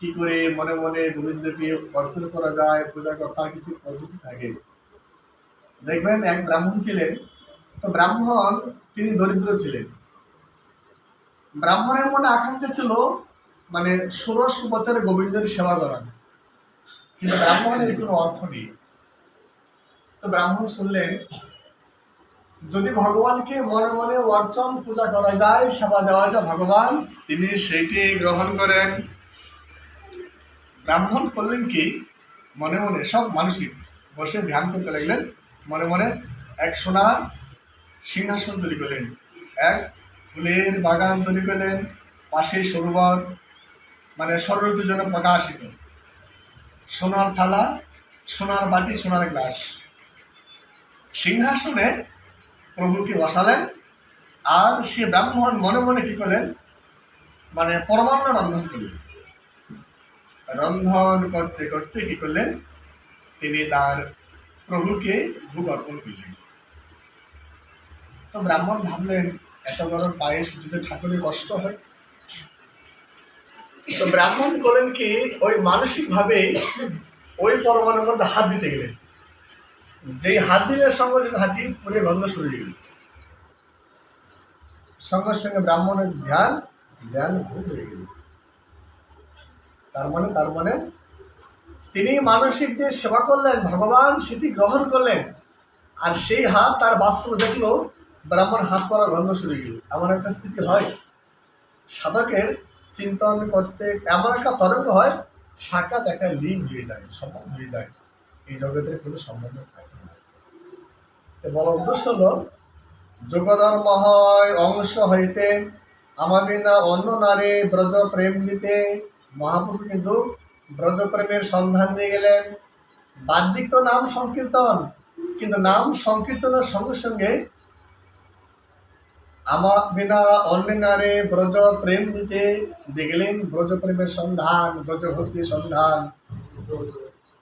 কি করে মনে মনে গোবিন্দকে অর্জন করা যায়, পূজা করা কিছু পদ্ধতি থাকে। দেখবেন এক ব্রাহ্মণ ছিলেন, তো ব্রাহ্মণ তিনি দরিদ্র ছিলেন। ব্রাহ্মণের মনে আকাঙ্ক্ষা ছিল মানে ষোড়শ বছরে গোবিন্দের সেবা করা। কিন্তু ব্রাহ্মণের কোনো অর্থ নেই। তো ব্রাহ্মণ শুনলেন, যদি ভগবানকে মনে মনে অর্চন, পূজা করা যায়, সেবা দেওয়া যায়, ভগবান? তিনি সেইটি গ্রহণ করেন। ব্রাহ্মণ করলেন কি? মনে মনে সব মানসিক বসে ধ্যান করতে লাগলেন। মনে মনে এক সোনার সিংহাসন তৈরি করলেন, এক ফুলের বাগান তৈরি করলেন, পাশে সরোবর মানে সরোবরের জন্য প্রকাশিত। সোনার থালা, সোনার বাটি, সোনার গ্লাস। সিংহাসনে প্রভুকে বসালেন আর সে ব্রাহ্মণ মনে মনে কি করলেন? মানে পরমান্ন রন্ধন করলেন। রন্ধন করতে করতে কি করলেন? তিনি তার প্রভুকে ভোগ অর্পণ করলেন তো ব্রাহ্মণ ভাবলেন, এত বড় পায়েস যদি ঠাকুরের কষ্ট হয়? তো ব্রাহ্মণ করলেন কি, ওই মানসিক ভাবে ওই পরমাণুর মধ্যে হাত দিতে গেলেন যেই হাত দিলে সঙ্গে সঙ্গে হাতি পুরে গন্ধ শুরু হয়ে গেল। সঙ্গে সঙ্গে ব্রাহ্মণের ধ্যান ধ্যান ভুল হয়ে গেল। তার মানে তার মানে তিনি মানসিক যে সেবা করলেন, ভগবান সেটি গ্রহণ করলেন। আর সেই হাত তার বাস্তব দেখল, ব্রাহ্মণ হাত পরার গন্ধ শুরু গেল। এমন একটা স্থিতি হয়। সাধকের চিন্তন করতে এমন একটা তরঙ্গ হয়, সাক্ষাৎ একটা লিঙ্ক হয়ে যায় সম্বন্ধ হয়ে যায়। এই জগতের কোনো সম্বন্ধ থাকে না। তো বড় উদ্দেশ্য হলো, যোগধর্ম হয়, অংশ হইতে, আমাকে না অন্য নারী ব্রজ প্রেম দিতে মহাপুরুষ কিন্তু ব্রজপ্রেমের সন্ধান দিয়ে গেলেন। বাহ্যিক তো নাম সংকীর্তন, কিন্তু নাম সংকীর্তনের সঙ্গে সঙ্গে আমা বিনা অন্য নারে ব্রজ প্রেম দিতে দেখলেন ব্রজ প্রেমের সন্ধান ব্রজ ভক্তির সন্ধান।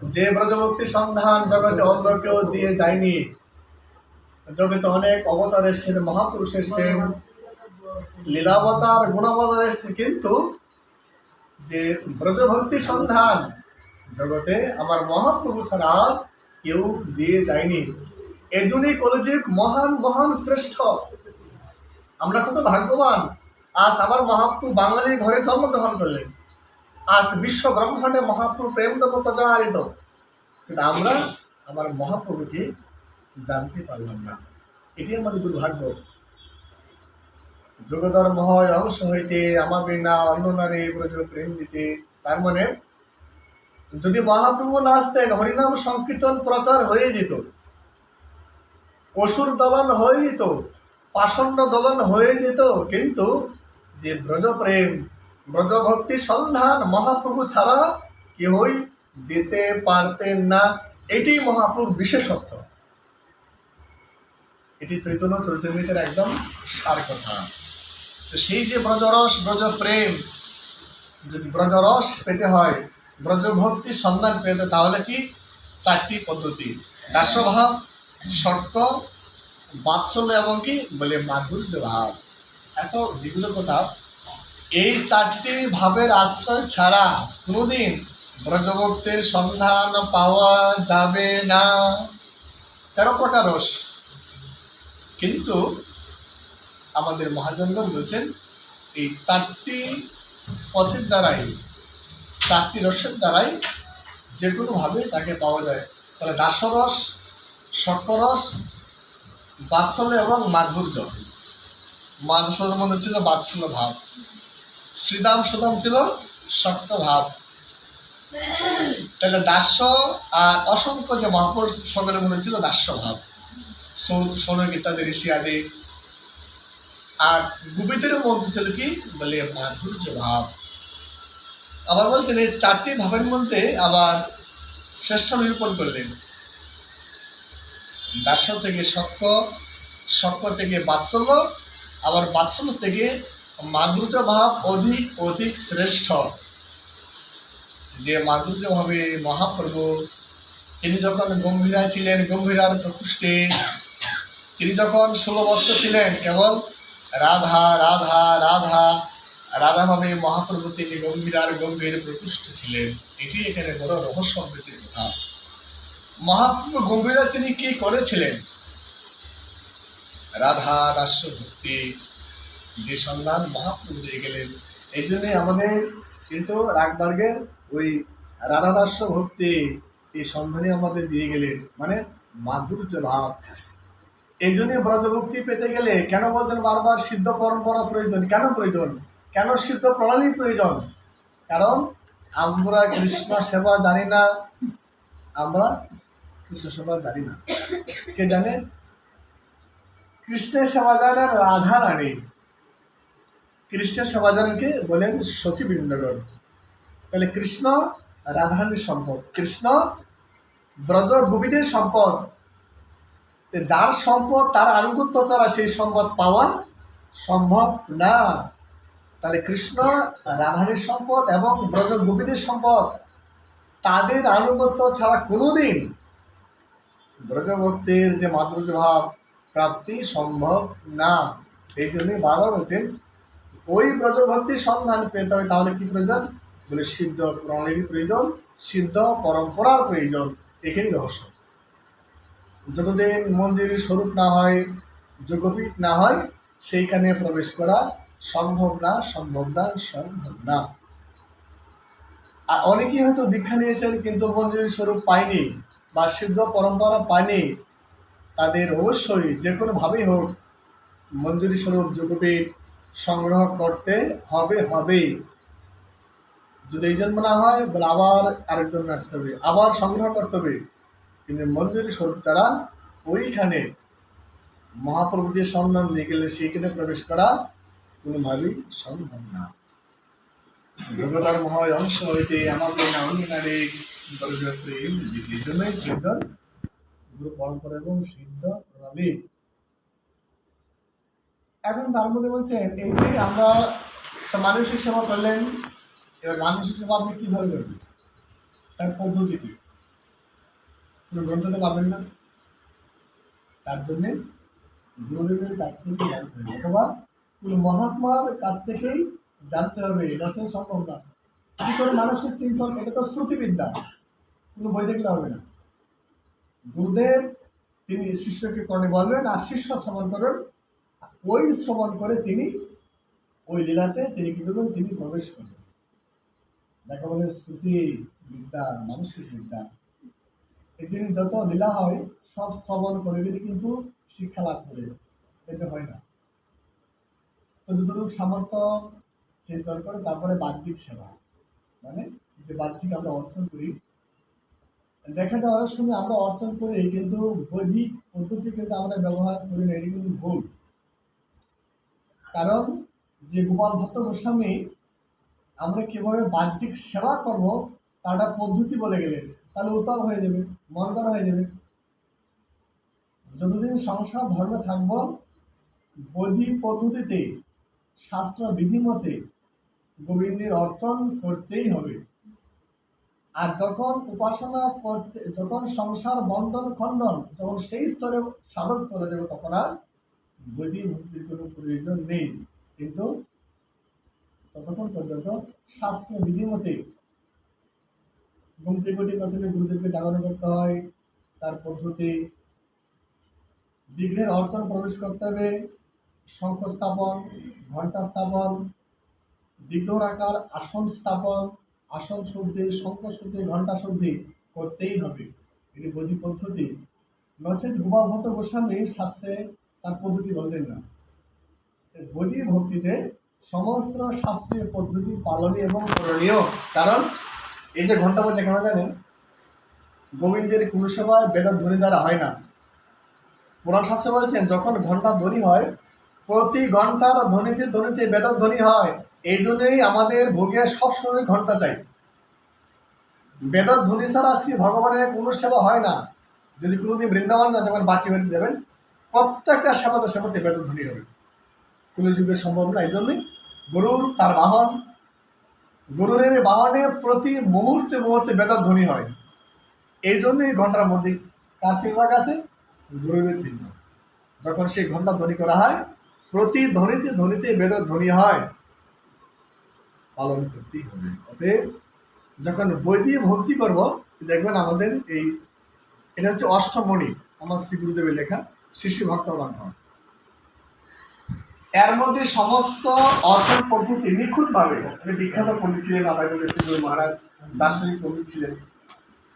যে ব্রজভক্তি সন্ধান জগতে অন্য কেউ দিয়ে যায়নি, জগতে অনেক অবতার এসছেন, মহাপুরুষ এসছেন, লীলাবতার, গুণাবতার এসছে কিন্তু যে ব্রজভক্তি সন্ধান জগতে আমার মহাপ্রভু ছাড়া কেউ দিয়ে যায়নি। এজন্যই কলযুগ মহান মহান শ্রেষ্ঠ। আমরা কত ভাগ্যবান। আজ আমার মহাপ্রভু বাঙালি ঘরে জন্মগ্রহণ করলেন। আজ বিশ্ব ব্রহ্মাণ্ডে মহাপ্রভু প্রেম দেব প্রচারিত। কিন্তু আমরা আমার মহাপ্রভুকে জানতে পারলাম না। এটি আমাদের দুর্ভাগ্য। যোগধর্ম হয় অংশ হইতে আমাকে না অন্য নারী ব্রজ প্রেম দিতে। তার মানে যদি মহাপ্রভু না আসতেন, হরিনাম সংকীর্তন প্রচার হয়ে যেত। অসুর দলন হয়ে যেত, পাষণ্ড দলন হয়ে যেত। কিন্তু যে ব্রজপ্রেম, ব্রজভক্তি সন্ধান মহাপ্রভু ছাড়া কেউই দিতে পারতেন না, এটি মহাপ্রভুর বিশেষত্ব। এটি চৈতন্য চৈতন্যের একদম সার কথা। তো সেই যে ব্রজরস, ব্রজপ্রেম, যদি ব্রজরস পেতে হয়, ব্রজভক্তি সন্ধান পেতে, তাহলে কি? চারটি পদ্ধতি। দাস্যভাব সত্য বাৎসল্য এবং কি? বলে মাধুর্য ভাব। এত বিভিন্ন কথা। এই চারটি ভাবের আশ্রয় ছাড়া কোনোদিন ব্রজভক্তির সন্ধান পাওয়া যাবে না। তেরো প্রকার রস। কিন্তু আমাদের মহাজনগণ বলছেন, এই চারটি পথের দ্বারাই, চারটি রসের দ্বারাই যে কোনোভাবে তাকে পাওয়া যায়। তাহলে দাসরস শক্করস বাৎসল্য এবং মাধুর্য। মাধুর্যের মধ্যে ছিল বাৎসল্য ভাব। শ্রীদাম সুদাম ছিল শক্ত ভাব। তাহলে দাস্য আর অসংখ্য যে মহাপুরুষ সকলের মধ্যে ছিল দাস্য ভাব। সৌনক ইত্যাদি, ঋষি আদি আর গুবিদের মধ্যে ছিল কি? বলে মাধুর্য ভাব। আবার বলছেন, এই চারটি ভাবের মধ্যে আবার শ্রেষ্ঠ নিরূপণ করলেন দাস্য থেকে সক্ষ সক্ষ থেকে বাৎসল্য, আবার বাৎসল্য থেকে মাধুর্য ভাব অধিক অধিক শ্রেষ্ঠ। যে মাধুর্য ভাবে মহাপ্রভু, তিনি যখন গম্ভীরায় ছিলেন, গম্ভীরার প্রকৃষ্টে, তিনি যখন ষোলো বৎসর ছিলেন, কেবল রাধা রাধা রাধা। রাধাভাবে মহাপ্রভু তিনি গম্ভীরার গম্ভীর প্রকৃষ্ট ছিলেন। এটি এখানে বড় রহস্য অমৃতের কথা। মহাপ্রভু গম্ভীরা তিনি কি করেছিলেন? রাধা দাস্য ভক্তি যে সন্ধান মহাপ্রভু দিয়ে গেলেন, এই জন্যই আমাদের কিন্তু রাগবার্গের ওই রাধাদাস্য ভক্তি এই সন্ধানে আমাদের দিয়ে গেলেন। মানে মাধুর্য ভাব এই জন্য ব্রজভক্তি পেতে গেলে কেন বলছেন বারবার সিদ্ধ পরম্পরা প্রয়োজন? কেন প্রয়োজন? কেন সিদ্ধ প্রণালী প্রয়োজন? কারণ আমরা কৃষ্ণ সেবা জানি না। আমরা কৃষ্ণ সেবা জানি না। কে জানে? কৃষ্ণের সেবা জানেন রাধা রানী। কৃষ্ণের সেবা জানেন কে বলেন সখী বৃন্দগণ তাহলে কৃষ্ণ রাধারানীর সম্পদ, কৃষ্ণ ব্রজ গোপীদের সম্পদ যার সম্পদ তার আনুগত্য ছাড়া সেই সম্পদ পাওয়া সম্ভব না। তাহলে কৃষ্ণ, রাধারানীর সম্পদ এবং ব্রজ গোপীদের সম্পদ, তাদের আনুগত্য ছাড়া কোনোদিন ব্রজভক্তের যে মাধুর্য ভাব প্রাপ্তি সম্ভব না। এই জন্যই বারবার বলছেন, ওই ব্রজভক্তির সন্ধান পেতে হবে। তাহলে কি প্রয়োজন? বলে সিদ্ধ প্রণালীর প্রয়োজন, সিদ্ধ পরম্পরার প্রয়োজন। এখানেই রহস্য। যতদিন মন্দির স্বরূপ না হয় যোগপীঠ না হয়, সেইখানে প্রবেশ করা সম্ভব না সম্ভব না সম্ভব না। আর অনেকেই হয়তো দীক্ষা নিয়েছেন, কিন্তু মন্দিরের স্বরূপ পায়নি বা সিদ্ধ পরম্পরা পায়নি। তাদের অবশ্যই যে কোনোভাবেই হোক মঞ্জুরি স্বরূপ যোগপীঠ সংগ্রহ করতে হবে হবে। যদি এই জন্ম না হয়, বলে আবার আরেকজন আসতে হবে, আবার সংগ্রহ করতে হবে। কিন্তু মঞ্জুরি স্বরূপ ছাড়া ওইখানে মহাপ্রভু যে সন্ধান নিয়ে গেলে সেইখানে প্রবেশ করা কোনোভাবেই সম্ভব না। জগতার মহায় অংশ হইতে আমাদের না অন্য নারী এবং এখন তার মধ্যে বলছেন এই যে আমরা মানসিক সেবা করলেন, এবার মানসিক সেবা আপনি কীভাবে করবেন? তার পদ্ধতি গ্রন্থতে পাবেন না। তার জন্যে গুরুদেবের কাছ থেকে জানতে হবে, অথবা কোনো মহাত্মার কাছ থেকেই জানতে হবে সম্ভব না। কি করে মানসিক চিন্তন, এটা তো শ্রুতিবিদ্যা, কোনো বই দেখলে হবে না। গুরুদেব, তিনি শিষ্যকে কর্ণে বলবেন আর শিষ্য শ্রবণ করবেন ওই শ্রবণ করে তিনি ওই লীলাতে তিনি কি করবেন? তিনি প্রবেশ করবেন। দেখা বলে শ্রুতি বিদ্যা মানসিক বিদ্যা। জিনিস যত লীলা হয়, সব শ্রবণ করে গেলে কিন্তু শিক্ষা লাভ করে। এটা হয় না। তো যতটুকু সামর্থ্য করে তারপরে বাহ্যিক সেবা। মানে যে বাহ্যিক আমরা অর্জন করি, দেখা যায় অনেক সময় আমরা অর্জন করি কিন্তু বৈদিক পদ্ধতি কিন্তু আমরা ব্যবহার করি না, এটি কিন্তু ভুল। কারণ যে গোপাল ভট্ট গোস্বামী, আমরা কীভাবে বাহ্যিক সেবা করব, তার পদ্ধতি বলে গেলেন। তাহলে উত্তর হয়ে যাবে মন করা হয়ে যাবে। যতদিন সংসার ধর্মে থাকব, বৈদিক পদ্ধতিতে, শাস্ত্র বিধিমতে গোবিন্দের অর্জন করতেই হবে। আর যখন উপাসনা করতে, যখন সংসার বন্ধন খণ্ডন, যখন সেই স্তরে সাধক চলে যাবে, তখন আর বৈদিক ভক্তির কোনো প্রয়োজন নেই। কিন্তু ততক্ষণ পর্যন্ত শাস্ত্র বিধিমতে ঘুম থেকে প্রথমে গুরুদেবকে জাগরণ করতে হয়। তার পদ্ধতি বিঘ্নের অর্জন প্রবেশ করতে হবে, শঙ্খ স্থাপন স্থাপন আসন স্থাপন, আসন শুদ্ধি, শঙ্খ শুদ্ধি শুদ্ধি করতেই হবে। এটি বৈদিক পদ্ধতি। নচেত ভট্ট গোস্বামী শাস্ত্রে তার পদ্ধতি বললেন না। বৈদিক ভক্তিতে সমস্ত শাস্ত্রীয় পদ্ধতি পালনীয় এবং করণীয়। কারণ এই যে ঘণ্টা বলছে কেন জানেন? গোবিন্দের কুলসভায় বেদর ধ্বনি দ্বারা হয় না। পুরাণ শাস্ত্রে বলছেন, যখন ঘণ্টা ধ্বনি হয়, প্রতি ঘণ্টার ধ্বনিতে ধ্বনিতে বেদর ধ্বনি হয়। এই জন্যই আমাদের ভোগে সবসময় ঘণ্টা চাই। বেদর ধ্বনি ছাড়া শ্রী ভগবানের কোনো সেবা হয় না। যদি কোনোদিন বৃন্দাবন না যাবেন, বাকি বাড়িতে যাবেন, প্রত্যেকটা সেবাতে সেবাতে বেদর ধ্বনি হবে। কোনো যুগের সম্ভব না। এই জন্যই গরুর তার বাহন গরুর এই বাহনে প্রতি মুহূর্তে মুহূর্তে বেদর ধ্বনি হয়। এই জন্যই ঘণ্টার মধ্যে কার চিহ্ন আছে? গরুরের চিহ্ন। যখন সেই ঘণ্টা ধ্বনি করা হয়, প্রতি ধ্বনিতে ধ্বনিতে বেদর ধ্বনি হয়। পালন করতেই হবে। অতএব যখন বই দিয়ে ভক্তি করব, দেখবেন আমাদের এই এটা হচ্ছে অষ্টমণি, আমার শ্রী গুরুদেবের লেখা শিশু ভক্ত ব্রাহ্মণ এর মধ্যে সমস্ত অর্থের পদ্ধতি নিখুঁত ভাবে বিখ্যাত পণ্ডিত ছিলেন শ্রী মহারাজ, দার্শনিক পণ্ডিত ছিলেন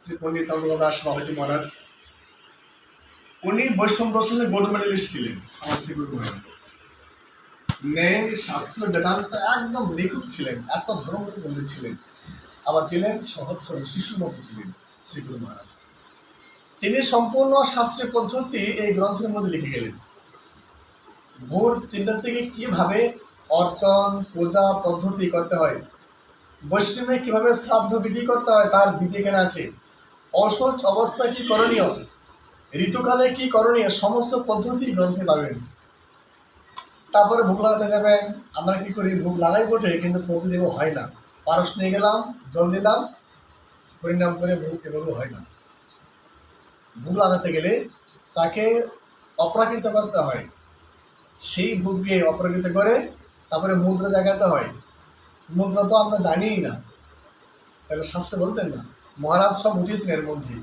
শ্রী পণ্ডিত দাস বাবাজি মহারাজ। উনি বৈষ্ণব দর্শনের গোল্ড মেডেলিস্ট ছিলেন আমার শ্রী গুরু মহারাজ। ন্যায়, শাস্ত্র, বেদান্ত একদম নিখুঁত ছিলেন, এত ধর্মগত পণ্ডিত ছিলেন। আবার ছিলেন সহজ সরল শিশুর মতো ছিলেন শ্রী গুরু মহারাজ। তিনি সম্পূর্ণ শাস্ত্রীয় পদ্ধতি এই গ্রন্থের মধ্যে লিখে গেলেন। ভোর তিনটা থেকে কীভাবে অর্চন, পূজা পদ্ধতি করতে হয়? বৈষ্ণবে কীভাবে শ্রাদ্ধ বিধি করতে হয় তার বিধি এখানে আছে। অসহজ অবস্থায় কি করণীয়? ঋতুকালে কি করণীয়? সমস্ত পদ্ধতি গ্রন্থে পাবেন। তারপরে ভোগ লাগাতে যাবেন। আমরা কি করি? ভোগ লাগাই বটে, কিন্তু প্রতিদেব হয় না। পারস নিয়ে গেলাম, জল দিলাম, পরিণাম করে ভোগ এভাবে হয় না। ভোগ লাগাতে গেলে তাকে অপ্রাকৃত করতে হয়। সেই ভোগকে অপ্রাকৃত করে তারপরে মুদ্রা দেখাতে হয়। মুদ্রা তো আমরা জানিই না। তাহলে শাস্ত্রে বলতেন না, মহারাজ সব উঠিয়েছেন এর মধ্যে।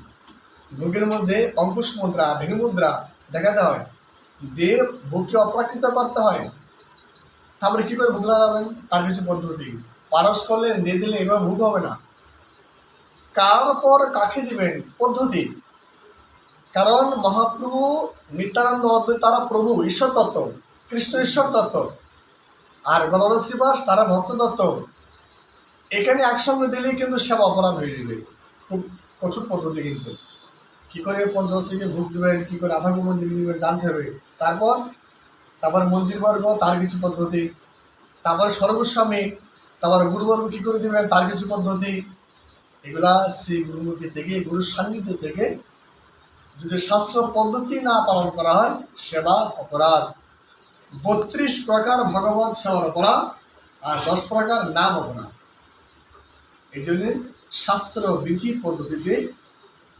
ভোগের মধ্যে অঙ্কুশ মুদ্রা ভেঙে মুদ্রা দেখাতে হয়। দিয়ে ভোগকে অপ্রাকৃত করতে হয়। তারপরে কি করে ভোগ লাগাবেন তার কিছু পদ্ধতি। পারস করলেন দিয়ে দিলে এবার ভোগ হবে না। কার পর কাকে দিবেন? পদ্ধতি। কারণ মহাপ্রভু নিত্যানন্দ তারা প্রভু, ঈশ্বর তত্ত্ব। কৃষ্ণ ঈশ্বর তত্ত্ব। আর গদাধর শ্রীবাস তারা ভক্ত তত্ত্ব। এখানে একসঙ্গে দিলেই কিন্তু সেবা অপরাধ হয়ে যাবে। খুব কঠোর পদ্ধতি কিন্তু। কী করে পঞ্চাশ থেকে ভোগ দেবেন, কি করে আধা গোমন দিকে দিবেন জানতে হবে। তারপর তারপর মন্দির বর্গ, তার কিছু পদ্ধতি। তারপর সর্বস্বামী, তারপর গুরুবর্গ কী করে দেবেন, তার কিছু পদ্ধতি। এগুলা শ্রী গুরুমুখী থেকে, গুরুর সান্নিধ্য থেকে যদি শাস্ত্র পদ্ধতি না পালন করা হয়, সেবা অপরাধ। বত্রিশ প্রকার ভগবত সেবার অপরাধ আর দশ প্রকার নাম অপরাধ এই জন্য শাস্ত্র বিধি পদ্ধতিতে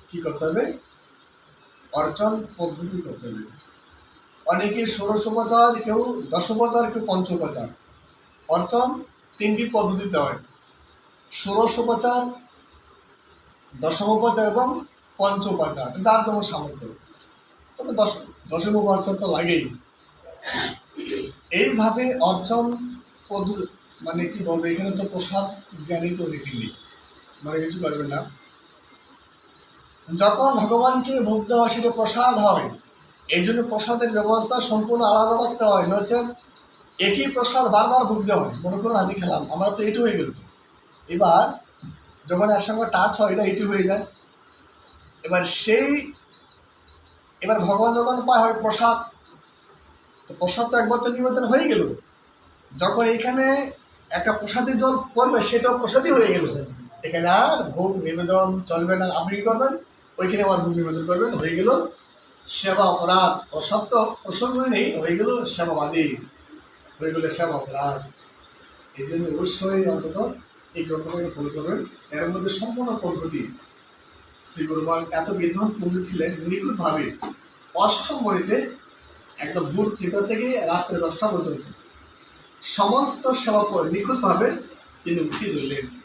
কি করতে হবে? অর্জন পদ্ধতি করতে হবে। অনেকে ষোড়শোপচার কেউ দশোপচার কেউ পঞ্চোপচার অর্চন তিনটি পদ্ধতিতে হয়। ষোড়শোপচার দশমোপচার এবং পঞ্চোপচার যার যেমন সামর্থ্য। তবে দশ দশমোপচার তো লাগেই। এইভাবে পদ্ধতি মানে কি বলব, এখানে তো প্রসাদ জ্ঞানী তো দেখিনি মানে কিছু করবেন না। যখন ভগবানকে ভোগ দেওয়া সেটা প্রসাদ হয় এই জন্য প্রসাদের ব্যবস্থা সম্পূর্ণ আলাদা রাখতে হয়। নচেত একই প্রসাদ বারবার ভোগ দেওয়া হয়। মনে করুন, আমি খেলাম। আমরা তো এটু হয়ে গেল। এবার যখন এর সঙ্গে টাচ হয়, এটা এটু হয়ে যায়। এবার সেই এবার ভগবান যখন পায়, হয় প্রসাদ প্রসাদ তো একবার তো নিবেদন হয়ে গেল। যখন এখানে একটা প্রসাদের জল পড়বে, সেটাও প্রসাদই হয়ে গেল। এখানে আর ভোগ নিবেদন চলবে না, আপনি কি করবেন? ওইখানে আবার ভোগ নিবেদন করবেন, হয়ে গেল সেবা অপরাধ। প্রসাদ তো প্রসঙ্গ নেই, হয়ে গেল সেবাবাদী হয়ে গেল সেবা অপরাধ। এই জন্য অবশ্যই অন্তত এই গ্রন্থটাকে ফলো করবেন। এর মধ্যে সম্পূর্ণ পদ্ধতি। শ্রী গুরুমান এত বিদ্বান পণ্ডিত ছিলেন, নিখুঁতভাবে অষ্টম মণিতে একদম ভোর তিনটা থেকে রাত্রে দশটা পর্যন্ত। সমস্ত সেবা নিখুঁতভাবে তিনি উঠিয়ে দিলেন।